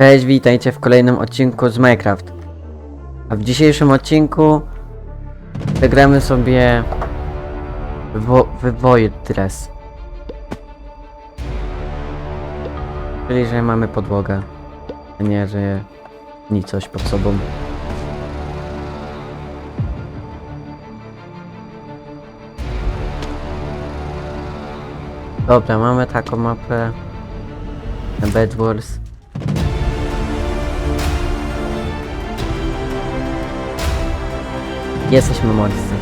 Cześć, witajcie w kolejnym odcinku z Minecraft. A w dzisiejszym odcinku zagramy sobie wo w Dress. Czyli, że mamy podłogę, a nie, że nic coś pod sobą. Dobra, mamy taką mapę. Bed Wars. Jesteśmy modscy.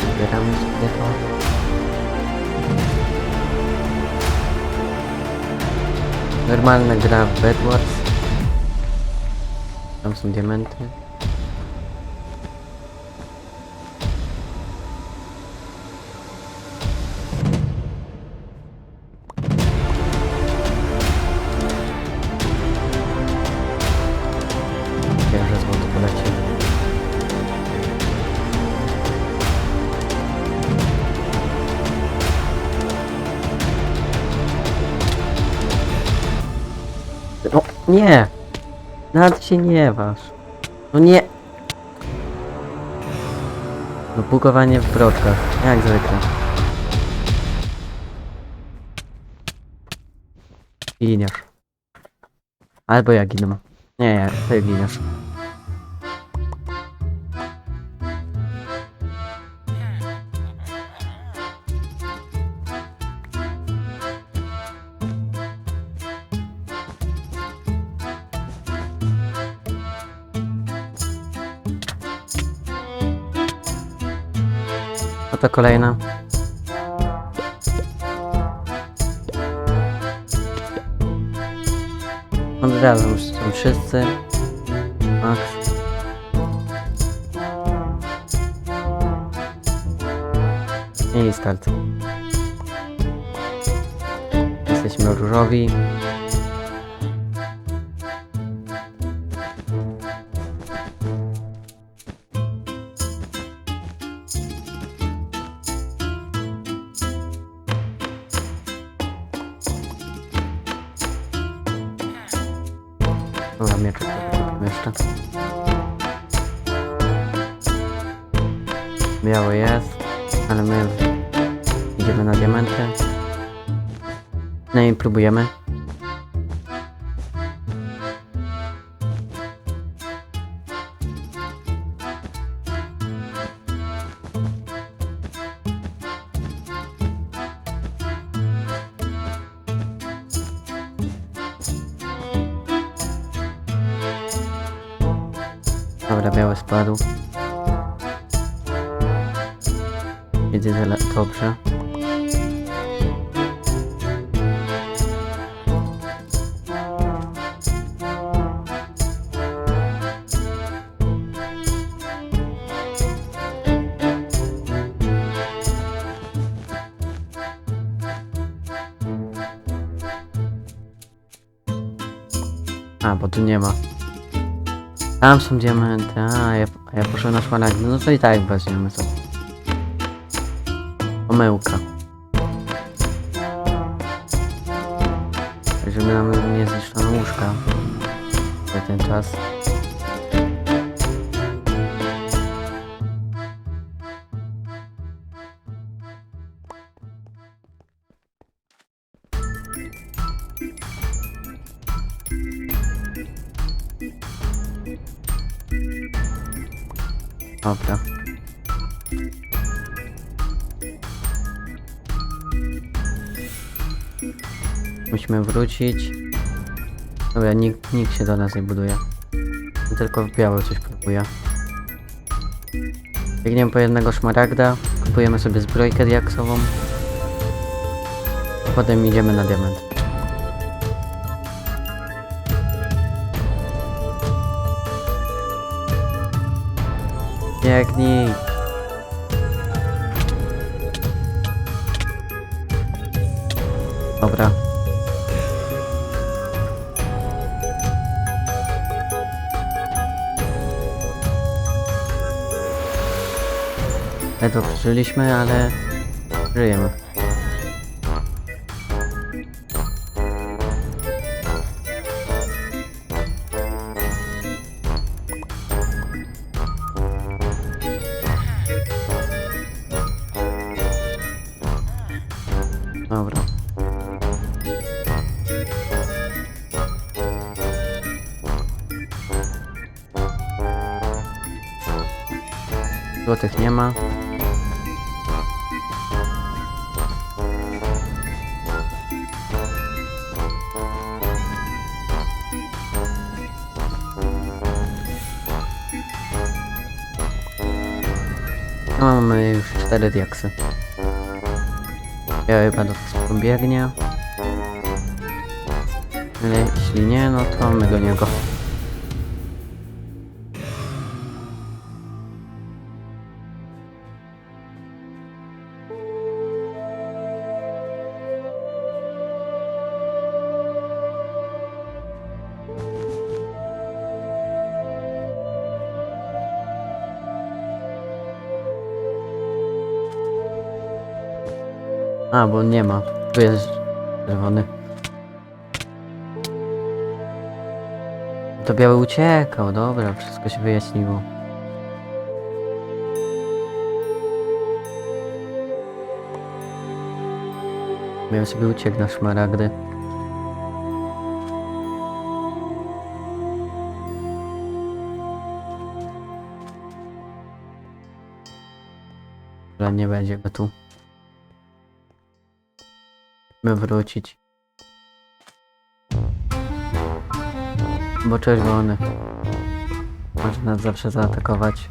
Zbieramy sobie to. Normalna gra w Bedwars. Tam są diamenty. Nie! Nawet się nie waż. No nie! No bugowanie w brodkach, jak zwykle. Giniesz. Albo ja ginę. Nie, nie, ty giniesz. Oto kolejna. Od razu już są wszyscy. Max. I start. Jesteśmy różowi. Dobra, mieczek sobie jeszcze. Biały jest, ale my idziemy na diamenty. No i próbujemy. Dobra, biały spadł. Jedzie tyle dobrze. A, bo tu nie ma. Tam są diamenty, a ja, ja na szmaragdy, no to i tak weźmiemy sobie. Pomyłka. Żeby nam nie zniszczono łóżka za ten czas. Dobra. Musimy wrócić. Dobra, nikt, nikt się do nas nie buduje. Tylko biały coś próbuje. Biegniemy po jednego szmaragda, kupujemy sobie zbrojkę diaksową. Potem idziemy na diament. Biegnij! Dobra. Ledwo przeżyliśmy, ale żyjemy. Złotych nie ma. No, mamy już cztery diaksy. Ja chyba do nas pobiegnie. Ale jeśli nie, no to my do niego. A, bo nie ma. Tu jest czerwony. To biały uciekał, dobra, wszystko się wyjaśniło. Miał sobie uciekł na szmaragdy. Ale nie będzie go tu. Wrócić. Bo czerwony. Może nas zawsze zaatakować.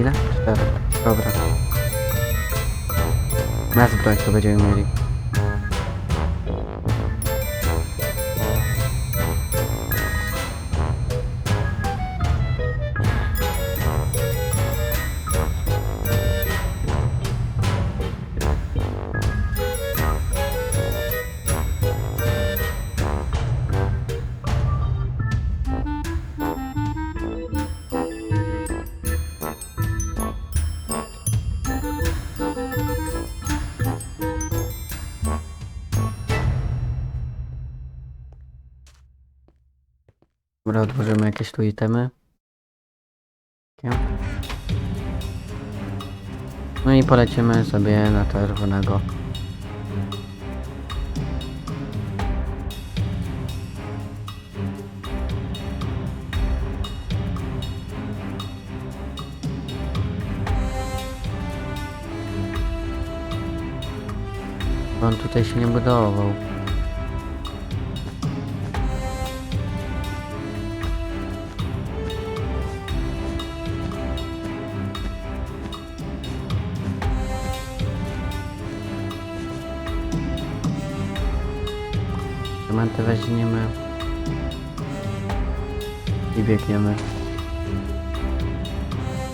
Ile? Cztery. Dobra. Na zbrojkę będziemy mieli. Dobra, odłożymy jakieś tu itemy. No i polecimy sobie na czerwonego. On tutaj się nie budował. Diamenty weźmiemy. I biegniemy.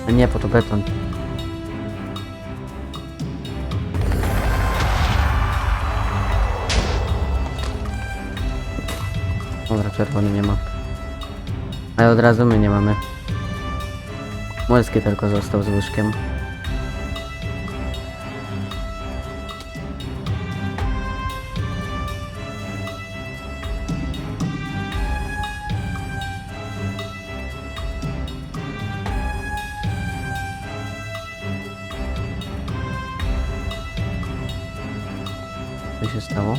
A nie, po to beton. Dobra, czerwony nie ma. Ale od razu my nie mamy. Morski tylko został z łóżkiem. Co się stało?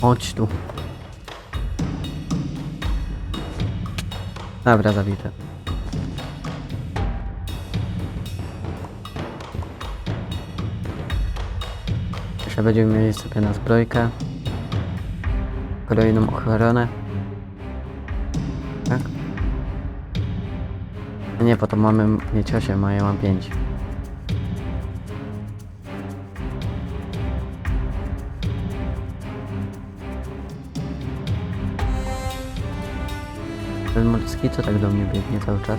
Chodź tu. Dobra, zabite. Jeszcze będziemy mieli sobie na zbrojkę. Kolejną ochronę. Tak? Nie, po to mamy mieć 8, a ja mam 5. Ten morski co tak do mnie biegnie cały czas?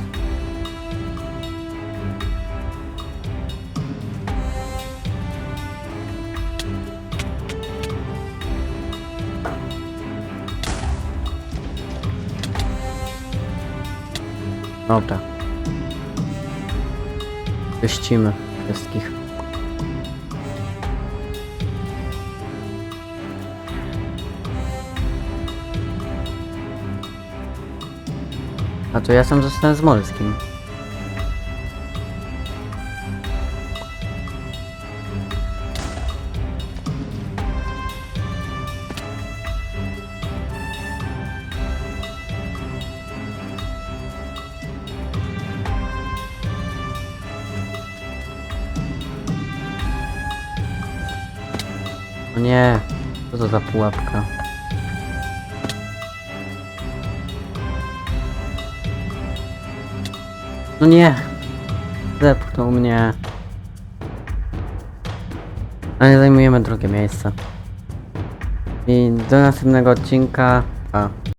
Dobra. Wyścimy wszystkich. A to ja sam zostanę z Molskim. O nie, co to za pułapka? No nie! Zepchnął mnie. Ale zajmujemy drugie miejsce. I do następnego odcinka. A.